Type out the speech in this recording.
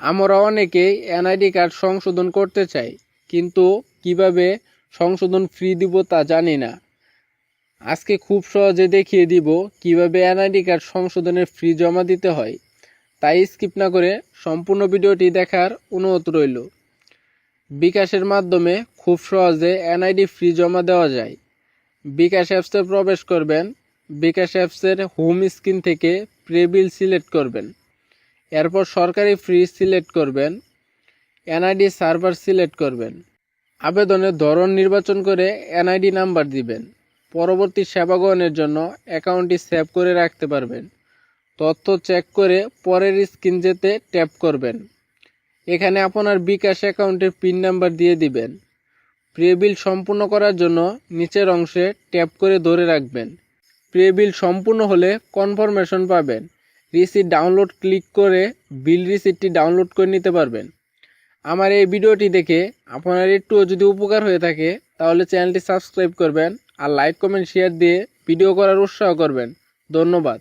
আমরা অনেকেই NID card সংশোধন করতে চাই, কিন্তু কীভাবে সংশোধন ফ্রি দিব তা জানি না। আজকে খুব সহজে দেখিয়ে দিব কীভাবে এনআইডি কার্ড সংশোধনের ফ্রি জমা দিতে হয়। তাই স্কিপ না করে সম্পূর্ণ ভিডিওটি দেখার অনুরোধ রইল। বিকাশের মাধ্যমে খুব সহজে এনআইডি ফ্রি জমা দেওয়া যায়। বিকাশ অ্যাপসে প্রবেশ করবেন। বিকাশ অ্যাপসের হোম স্ক্রিন থেকে প্রেবিল সিলেক্ট করবেন। এরপর সরকারি ফ্রি সিলেক্ট করবেন এনআইডি সার্ভার সিলেক্ট করবেন। আবেদনের ধরন নির্বাচন করে এনআইডি নাম্বার দিবেন। পরবর্তী সেবা গ্রহণের জন্য অ্যাকাউন্টটি সেভ করে রাখতে পারবেন। তথ্য চেক করে পরের স্ক্রিন যেতে ট্যাপ করবেন। এখানে আপনার বিকাশ অ্যাকাউন্টের পিন নাম্বার দিয়ে দিবেন। প্রেবিল সম্পূর্ণ করার জন্য নিচের অংশে ট্যাপ করে ধরে রাখবেন। প্রেবিল সম্পূর্ণ হলে কনফার্মেশন পাবেন। রিসিট ডাউনলোড ক্লিক করে বিল রিসিটটি ডাউনলোড করে নিতে পারবেন। আমার এই ভিডিওটি দেখে আপনার একটুও যদি উপকার হয়ে থাকে, তাহলে চ্যানেলটি সাবস্ক্রাইব করবেন আর লাইক, কমেন্ট, শেয়ার দিয়ে ভিডিও করার উৎসাহ করবেন। ধন্যবাদ।